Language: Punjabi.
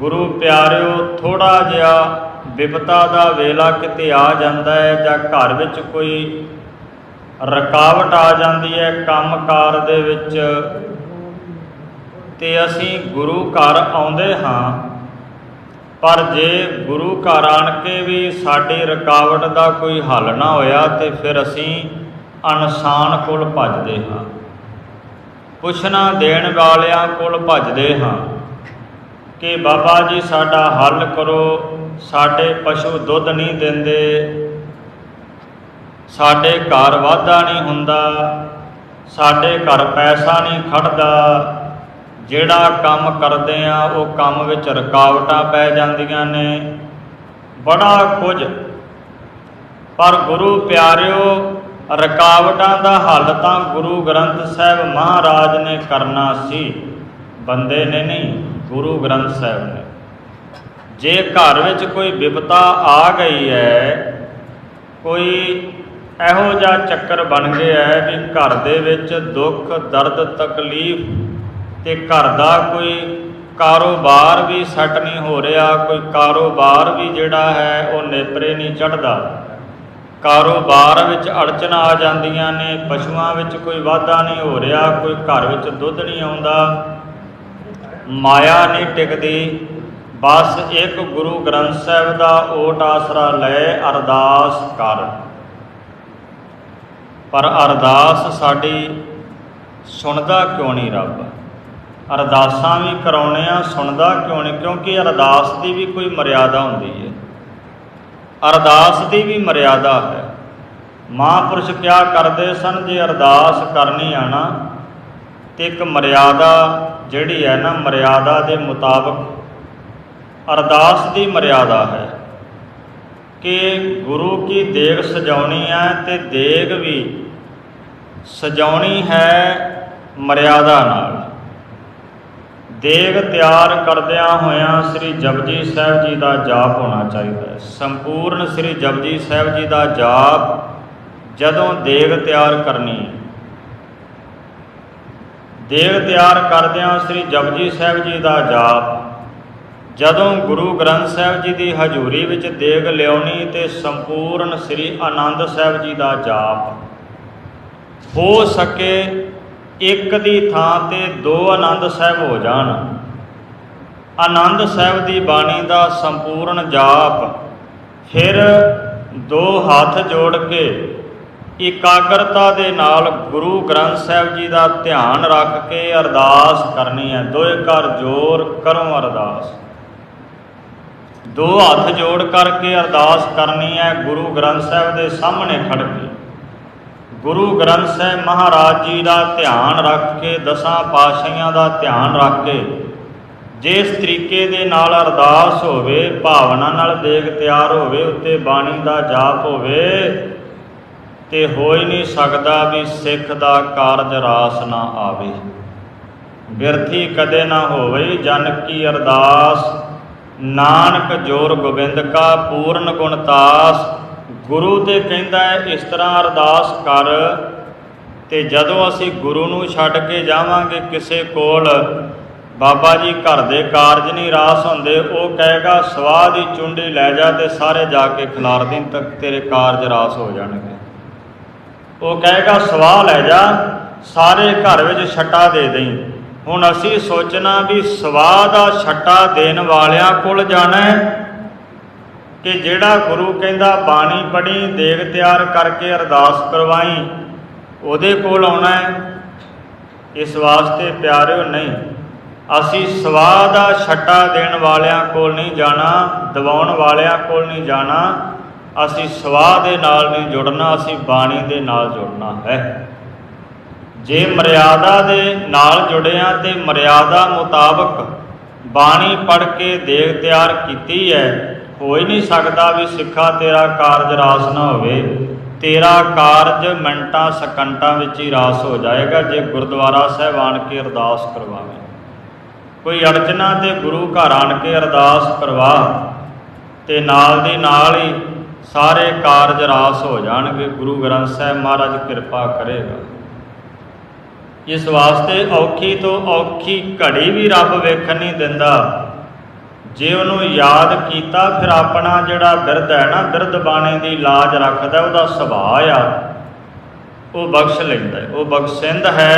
ਗੁਰੂ ਪਿਆਰਿਓ ਥੋੜਾ ਜਿਹਾ ਵਿਪਤਾ ਦਾ ਵੇਲਾ ਕਿਤੇ ਆ ਜਾਂਦਾ ਹੈ ਜਾਂ ਘਰ ਵਿੱਚ ਕੋਈ ਰੁਕਾਵਟ ਆ ਜਾਂਦੀ ਹੈ ਕੰਮਕਾਰ ਦੇ ਵਿੱਚ, ਤੇ ਅਸੀਂ ਗੁਰੂ ਘਰ ਆਉਂਦੇ ਹਾਂ। ਪਰ ਜੇ ਗੁਰੂ ਘਰ ਆਣ ਕੇ ਵੀ ਸਾਡੀ ਰੁਕਾਵਟ ਦਾ ਕੋਈ ਹੱਲ ਨਾ ਹੋਇਆ, ਤੇ ਫਿਰ ਅਸੀਂ ਇਨਸਾਨ ਕੋਲ ਭੱਜਦੇ ਹਾਂ। ਪੁੱਛਣਾ ਦੇਣ ਵਾਲਿਆਂ ਕੋਲ ਭੱਜਦੇ ਹਾਂ। ਕਿ ਬਾਬਾ ਜੀ ਸਾਡਾ ਹੱਲ ਕਰੋ, ਸਾਡੇ ਪਸ਼ੂ ਦੁੱਧ ਨਹੀਂ ਦਿੰਦੇ, ਸਾਡੇ ਘਰ ਵਾਧਾ ਨਹੀਂ ਹੁੰਦਾ, ਸਾਡੇ ਘਰ ਪੈਸਾ ਨਹੀਂ ਖੜਦਾ, ਜਿਹੜਾ ਕੰਮ ਕਰਦੇ ਆ, ਉਹ ਕੰਮ ਵਿੱਚ ਰੁਕਾਵਟਾਂ ਪੈ ਜਾਂਦੀਆਂ ਨੇ। ਬੜਾ ਕੁਝ। ਪਰ ਗੁਰੂ ਪਿਆਰਿਓ, ਰੁਕਾਵਟਾਂ ਦਾ ਹੱਲ ਤਾਂ ਗੁਰੂ ਗ੍ਰੰਥ ਸਾਹਿਬ ਮਹਾਰਾਜ ਨੇ ਕਰਨਾ ਸੀ। ਬੰਦੇ ਨੇ ਨਹੀਂ। ਗੁਰੂ ਗ੍ਰੰਥ ਸਾਹਿਬ ਨੇ। ਜੇ ਘਰ ਵਿੱਚ ਕੋਈ ਵਿਪਤਾ ਆ ਗਈ ਹੈ, ਕੋਈ ਇਹੋ ਜਿਹਾ ਚੱਕਰ ਬਣ ਗਿਆ ਹੈ ਵੀ ਘਰ ਦੇ ਵਿੱਚ ਦੁੱਖ, ਦਰਦ, ਤਕਲੀਫ ਤੇ ਘਰ ਦਾ ਕੋਈ ਕਾਰੋਬਾਰ ਵੀ ਸੈੱਟ ਨਹੀਂ ਹੋ ਰਿਹਾ, ਕੋਈ ਕਾਰੋਬਾਰ ਵੀ ਜਿਹੜਾ ਹੈ ਉਹ ਨੇਪਰੇ ਨਹੀਂ ਚੜਦਾ ਕਾਰੋਬਾਰ ਵਿੱਚ ਅੜਚਨ ਆ ਜਾਂਦੀਆਂ ਨੇ, ਪਸ਼ੂਆਂ ਵਿੱਚ ਕੋਈ ਵਾਧਾ ਨਹੀਂ ਹੋ ਰਿਹਾ, ਕੋਈ ਘਰ ਵਿੱਚ ਦੁੱਧ ਨਹੀਂ ਆਉਂਦਾ ਮਾਇਆ ਨਹੀਂ ਟਿਕਦੀ, ਬਸ ਇੱਕ ਗੁਰੂ ਗ੍ਰੰਥ ਸਾਹਿਬ ਦਾ ਓਟ ਆਸਰਾ ਲੈ ਅਰਦਾਸ ਕਰ। ਪਰ ਅਰਦਾਸ ਸਾਡੀ ਸੁਣਦਾ ਕਿਉਂ ਨਹੀਂ ਰੱਬ? ਅਰਦਾਸਾਂ ਵੀ ਕਰਾਉਣੇ ਆ ਸੁਣਦਾ ਕਿਉਂ ਨਹੀਂ? ਕਿਉਂਕਿ ਅਰਦਾਸ ਦੀ ਵੀ ਕੋਈ ਮਰਿਆਦਾ ਹੁੰਦੀ ਹੈ। ਅਰਦਾਸ ਦੀ ਵੀ ਮਰਿਆਦਾ ਹੈ। ਮਹਾਂਪੁਰਸ਼ ਕਿਆ ਕਰਦੇ ਸਨ? ਜੇ ਅਰਦਾਸ ਕਰਨੀ ਆ ਤੇ ਇੱਕ ਮਰਿਆਦਾ ਜਿਹੜੀ ਹੈ ਨਾ, ਮਰਿਆਦਾ ਦੇ ਮੁਤਾਬਕ ਅਰਦਾਸ ਦੀ ਮਰਿਆਦਾ ਹੈ ਕਿ ਗੁਰੂ ਕੀ ਦੇਗ ਸਜਾਉਣੀ ਹੈ ਤੇ ਦੇਗ ਵੀ ਸਜਾਉਣੀ ਹੈ ਮਰਿਆਦਾ ਨਾਲ। ਦੇਗ ਤਿਆਰ ਕਰਦਿਆਂ ਹੋਇਆਂ ਸ੍ਰੀ ਜਪਜੀ ਸਾਹਿਬ ਜੀ ਦਾ ਜਾਪ ਹੋਣਾ ਚਾਹੀਦਾ ਹੈ। ਸੰਪੂਰਨ ਸ੍ਰੀ ਜਪਜੀ ਸਾਹਿਬ ਜੀ ਦਾ ਜਾਪ ਜਦੋਂ ਦੇਗ ਤਿਆਰ ਕਰਨੀ ਦੇਗ ਤਿਆਰ ਕਰਦਿਆਂ ਸ੍ਰੀ ਜਪਜੀ ਸਾਹਿਬ ਜੀ ਦਾ ਜਾਪ। ਜਦੋਂ ਗੁਰੂ ਗ੍ਰੰਥ ਸਾਹਿਬ ਜੀ ਦੀ ਹਜ਼ੂਰੀ ਵਿੱਚ ਦੇਗ ਲਿਆਉਣੀ ਤੇ ਸੰਪੂਰਨ ਸ੍ਰੀ ਆਨੰਦ ਸਾਹਿਬ ਜੀ ਦਾ ਜਾਪ, ਹੋ ਸਕੇ ਇੱਕ ਦੀ ਥਾਂ ਤੇ ਦੋ ਆਨੰਦ ਸਾਹਿਬ ਹੋ ਜਾਣ। ਆਨੰਦ ਸਾਹਿਬ ਦੀ ਬਾਣੀ ਦਾ ਸੰਪੂਰਨ ਜਾਪ, ਫਿਰ ਦੋ ਹੱਥ ਜੋੜ ਕੇ ਇਕਾਗਰਤਾ ਦੇ ਨਾਲ ਗੁਰੂ ਗ੍ਰੰਥ ਸਾਹਿਬ ਜੀ ਦਾ ਧਿਆਨ ਰੱਖ ਕੇ ਅਰਦਾਸ ਕਰਨੀ ਹੈ। ਦੋਏ ਕਰ ਜੋਰ ਕਰੋ ਅਰਦਾਸ। ਦੋ ਹੱਥ ਜੋੜ ਕਰਕੇ ਅਰਦਾਸ ਕਰਨੀ ਹੈ ਗੁਰੂ ਗ੍ਰੰਥ ਸਾਹਿਬ ਦੇ ਸਾਹਮਣੇ ਖੜ ਕੇ। ਗੁਰੂ ਗ੍ਰੰਥ ਸਾਹਿਬ ਮਹਾਰਾਜ ਜੀ ਦਾ ਧਿਆਨ ਰੱਖ ਕੇ, ਦਸਾਂ ਪਾਤਸ਼ਾਹੀਆਂ ਦਾ ਧਿਆਨ ਰੱਖ ਕੇ, ਜਿਸ ਤਰੀਕੇ ਦੇ ਨਾਲ ਅਰਦਾਸ ਹੋਵੇ, ਭਾਵਨਾ ਨਾਲ ਦੇਗ ਤਿਆਰ ਹੋਵੇ, ਉੱਤੇ ਬਾਣੀ ਦਾ ਜਾਪ ਹੋਵੇ ਤੇ ਹੋ ਹੀ ਨਹੀਂ ਸਕਦਾ ਵੀ ਸਿੱਖ ਦਾ ਕਾਰਜ ਰਾਸ ਨਾ ਆਵੇ। ਬਿਰਥੀ ਕਦੇ ਨਾ ਹੋਵੇ ਜਨ ਕੀ ਅਰਦਾਸ। ਨਾਨਕ ਜੋਰ ਗੋਬਿੰਦ ਕਾ ਪੂਰਨ ਗੁਣਤਾਸ ਗੁਰੂ ਤੇ ਕਹਿੰਦਾ ਹੈ, ਇਸ ਤਰ੍ਹਾਂ ਅਰਦਾਸ ਕਰ। ਤੇ ਜਦੋਂ ਅਸੀਂ ਗੁਰੂ ਨੂੰ ਛੱਡ ਕੇ ਜਾਵਾਂਗੇ ਕਿਸੇ ਕੋਲ, ਬਾਬਾ ਜੀ ਘਰ ਦੇ ਕਾਰਜ ਨਹੀਂ ਰਾਸ ਹੁੰਦੇ, ਉਹ ਕਹੇਗਾ, ਸਵਾਹ ਦੀ ਚੁੰਡੀ ਲੈ ਜਾ ਤੇ ਸਾਰੇ ਜਾ ਕੇ ਖਿਲਾਰ ਦੇਣ ਤੱਕ ਤੇਰੇ ਕਾਰਜ ਰਾਸ ਹੋ ਜਾਣਗੇ। ਉਹ ਕਹੇਗਾ, ਸਵਾਹ ਲੈ ਜਾ, ਸਾਰੇ ਘਰ ਵਿੱਚ ਛੱਟਾ ਦੇ ਦੇਈ। ਹੁਣ ਅਸੀਂ ਸੋਚਣਾ ਵੀ ਸਵਾਹ ਦਾ ਛੱਟਾ ਦੇਣ ਵਾਲਿਆਂ ਕੋਲ ਜਾਣਾ ਹੈ ਕਿ ਜਿਹੜਾ ਗੁਰੂ ਕਹਿੰਦਾ, ਬਾਣੀ ਪੜੀ ਦੇਗ ਤਿਆਰ ਕਰਕੇ ਅਰਦਾਸ ਕਰਵਾਈ, ਉਹਦੇ ਕੋਲ ਆਉਣਾ ਹੈ। ਇਸ ਵਾਸਤੇ ਪਿਆਰਿਓ, ਨਹੀਂ। ਅਸੀਂ ਸਵਾਹ ਦਾ ਛੱਟਾ ਦੇਣ ਵਾਲਿਆਂ ਕੋਲ ਨਹੀਂ ਜਾਣਾ, ਦਵਾਉਣ ਵਾਲਿਆਂ ਕੋਲ ਨਹੀਂ ਜਾਣਾ। ਅਸੀਂ ਸਵਾਹ ਦੇ ਨਾਲ ਨਹੀਂ ਜੁੜਨਾ, ਅਸੀਂ ਬਾਣੀ ਦੇ ਨਾਲ ਜੁੜਨਾ ਹੈ। ਜੇ ਮਰਿਆਦਾ ਦੇ ਨਾਲ ਜੁੜਿਆ ਤੇ ਮਰਿਆਦਾ ਮੁਤਾਬਕ ਬਾਣੀ ਪੜ੍ਹ ਕੇ ਦੇਖ ਤਿਆਰ ਕੀਤੀ ਹੈ ਹੋ ਹੀ ਨਹੀਂ ਸਕਦਾ ਵੀ ਸਿੱਖਾ ਤੇਰਾ ਕਾਰਜ ਰਾਸ ਨਾ ਹੋਵੇ। ਤੇਰਾ ਕਾਰਜ ਮਿੰਟਾਂ, ਸਕਿੰਟਾਂ ਵਿੱਚ ਹੀ ਰਾਸ ਹੋ ਜਾਏਗਾ ਜੇ ਗੁਰਦੁਆਰਾ ਸਾਹਿਬ ਆਣ ਕੇ ਅਰਦਾਸ ਕਰਵਾਵੇਂ। ਕੋਈ ਅੜਚਨਾ ਤੇ ਗੁਰੂ ਘਰ ਆਣ ਕੇ ਅਰਦਾਸ ਕਰਵਾ ਤੇ ਨਾਲ ਦੀ ਨਾਲ ਹੀ ਸਾਰੇ ਕਾਰਜ ਰਾਸ ਹੋ ਜਾਣਗੇ, ਗੁਰੂ ਗ੍ਰੰਥ ਸਾਹਿਬ ਮਹਾਰਾਜ ਕਿਰਪਾ ਕਰੇਗਾ। ਇਸ ਵਾਸਤੇ ਔਖੀ ਤੋਂ ਔਖੀ ਘੜੀ ਵੀ ਰੱਬ ਵੇਖਣ ਨਹੀਂ ਦਿੰਦਾ। ਜੇ ਉਹਨੂੰ ਯਾਦ ਕੀਤਾ, ਫਿਰ ਆਪਣਾ ਜਿਹੜਾ ਬਿਰਧ ਹੈ ਨਾ ਬਿਰਧ ਬਾਣੇ ਦੀ ਲਾਜ ਰੱਖਦਾ, ਉਹਦਾ ਸੁਭਾਅ ਆ। ਉਹ ਬਖਸ਼ ਲੈਂਦਾ ਉਹ ਬਖਸ਼ਿੰਦ ਹੈ।